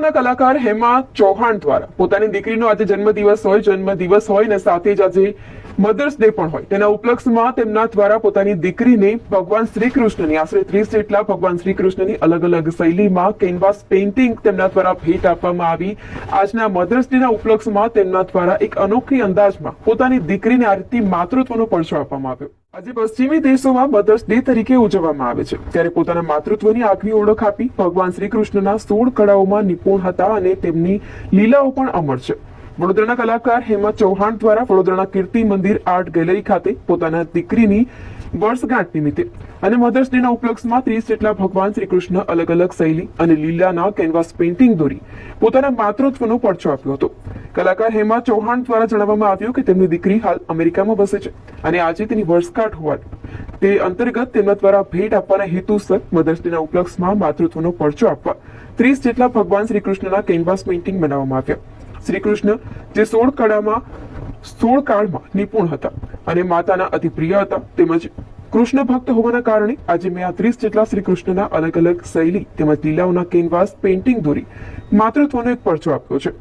વડોદરાના કલાકાર હેમા ચૌહાણ દ્વારા. પોતાની દીકરીનો આજે જન્મદિવસ હોય જન્મદિવસ હોય ને સાથે જ આજે મધર્સ ડે પણ હોય. તેના ઉપલક્ષમાં તેમના દ્વારા પોતાની દીકરીને ભગવાન શ્રી કૃષ્ણની આશરે ત્રીસ જેટલા ભગવાન શ્રી કૃષ્ણની અલગ અલગ શૈલીમાં કેનવાસ પેઇન્ટિંગ તેમના દ્વારા ભેટ આપવામાં આવી. આજના મધર્સ ડે ના ઉપલક્ષમાં તેમના દ્વારા એક અનોખી અંદાજમાં પોતાની દીકરીને આ રીતે માતૃત્વનો પરચો આપવામાં આવ્યો. આજે પશ્ચિમી દેશોમાં મધર્સ ડે તરીકે ઉજવવામાં આવે છે. ત્યારે પોતાના માતૃત્વની આગવી ઓળખ આપી ભગવાન શ્રી કૃષ્ણના સોળ કળાઓમાં નિપુણ હતા અને તેમની લીલાઓ પણ અમર છે. વડોદરાના કલાકાર હેમા ચૌહાણ દ્વારા વડોદરાના કીર્તિ મંદિર આર્ટ ગેલેરી ખાતે પોતાના દીકરીની વર્ષગાંઠ નિમિત્તે અને મધર્સ ડેના ઉપલક્ષમાં ત્રીસ જેટલા ભગવાન શ્રી કૃષ્ણ અલગ અલગ શૈલી અને લીલાના કેનવાસ પેઇન્ટિંગ દોરી પોતાના માતૃત્વનો પડછો આપ્યો હતો. કલાકાર હેમા ચૌહાણ દ્વારા જણાવવામાં આવ્યું કે તેમની દીકરી હાલ અમેરિકામાં વસે છે અને આજે તેની વર્ષગાંઠ હોવાથી તે અંતર્ગત તેમના દ્વારા ભેટ આપવાના હેતુસર મધર્સ ડેના ઉપલક્ષમાં માતૃત્વનો પરચો આપવા ત્રીસ જેટલા ભગવાન શ્રી કૃષ્ણના કેનવાસ પેઇન્ટિંગ બનાવવામાં આવ્યા. શ્રી કૃષ્ણ જે સોળ કળામાં, સોળ કાળમાં નિપુણ હતા અને માતાના અતિ પ્રિય હતા તેમજ કૃષ્ણ ભક્ત હોવાના કારણે આજે મેં આ ત્રીસ જેટલા શ્રી કૃષ્ણના અલગ અલગ શૈલી તેમજ લીલાઓના કેનવાસ પેઇન્ટિંગ દોરી માતૃત્વનો એક પરચો આપ્યો છે.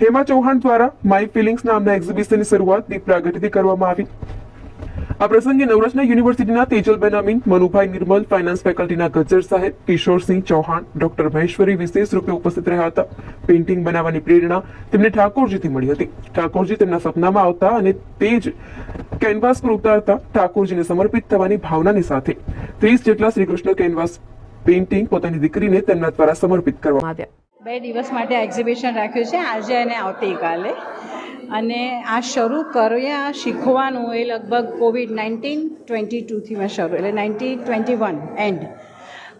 હેમા ચૌહાણ દ્વારા માય ફિલિંગ્સ નામના એક્ઝિબિશનની શરૂઆત દીપ પ્રાગટ્યથી કરવામાં આવી. આ પ્રસંગે નવરચના યુનિવર્સિટીના તેજલબેન અમીન મનુભાઈ નિર્મલ ફાઇનાન્સ ફેકલ્ટીના ગજ્જર સાહેબ કિશોરસિંહ ચૌહાણ ડોક્ટર મહેશ્વરી વિશેષ રૂપે ઉપસ્થિત રહ્યા હતા. પેઇન્ટિંગ બનાવવાની પ્રેરણા તેમને ઠાકોરજીથી મળી હતી. ઠાકોરજી તેમના સપનામાં આવતા અને તે જ કેનવાસ પર ઉતારતા ઠાકોરજીને સમર્પિત થવાની ભાવનાની સાથે ત્રીસ જેટલા શ્રીકૃષ્ણ કેનવાસ પેઇન્ટિંગ પોતાની દીકરીને તેમના દ્વારા સમર્પિત કરવામાં આવ્યા. બે દિવસ માટે એક્ઝિબિશન રાખ્યું છે. આજે અને આવતીકાલે. અને આ શરૂ કર્યા શીખવાનું એ લગભગ કોવિડ નાઇન્ટીન ટ્વેન્ટી ટુથી મેં શરૂ, એટલે નાઇન્ટી ટ્વેન્ટી વન એન્ડ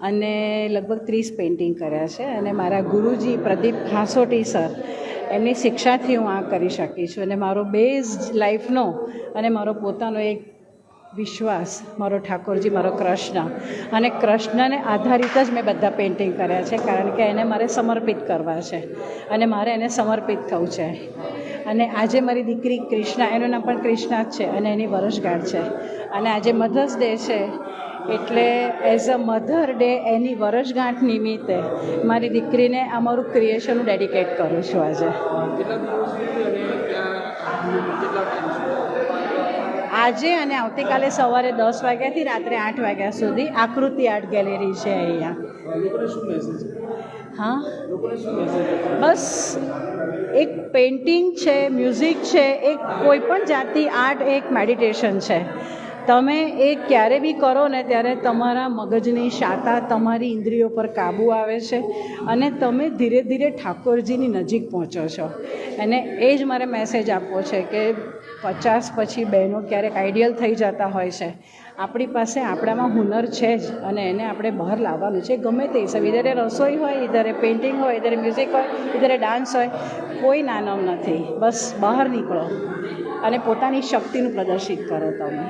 અને લગભગ ત્રીસ પેઇન્ટિંગ કર્યા છે. અને મારા ગુરુજી પ્રદીપ ખાસોટી સર, એમની શિક્ષાથી હું આ કરી શકી છું. અને મારો બેઝ લાઈફનો અને મારો પોતાનો એક વિશ્વાસ. મારો ઠાકોરજી, મારો કૃષ્ણ. અને કૃષ્ણને આધારિત જ મેં બધા પેઇન્ટિંગ કર્યા છે, કારણ કે એને મારે સમર્પિત કરવા છે. અને મારે એને સમર્પિત થવું છે. અને આજે મારી દીકરી કૃષ્ણા, એનું નામ પણ કૃષ્ણા જ છે અને એની વર્ષગાંઠ છે. અને આજે મધર્સ ડે છે, એટલે એઝ અ મધર ડે એની વર્ષગાંઠ નિમિત્તે મારી દીકરીને આ મારું ક્રિએશન હું ડેડિકેટ કરું છું આજે. આજે અને આવતીકાલે સવારે દસ વાગ્યાથી રાત્રે આઠ વાગ્યા સુધી આકૃતિ આર્ટ ગેલેરી છે અહીંયા. હા? બસ એક પેઇન્ટિંગ છે મ્યુઝિક છે એક કોઈ પણ જાતની આર્ટ એક મેડિટેશન છે. તમે એ ક્યારે બી કરો ને ત્યારે તમારા મગજની શાતા તમારી ઇન્દ્રિયો પર કાબૂ આવે છે અને તમે ધીરે ધીરે ઠાકોરજીની નજીક પહોંચો છો. અને એ જ મારે મેસેજ આપવો છે કે પચાસ પછી બહેનો ક્યારેક આઈડિયલ થઈ જતા હોય છે. આપણી પાસે આપણામાં હુનર છે જ અને એને આપણે બહાર લાવવાનું છે. ગમે તે હિસાબ ઇધરે રસોઈ હોય ઇધરે પેઇન્ટિંગ હોય ઇધરે મ્યુઝિક હોય ઇધરે ડાન્સ હોય, કોઈ નાનમ નથી. બસ બહાર નીકળો અને પોતાની શક્તિનું પ્રદર્શિત કરો તમે.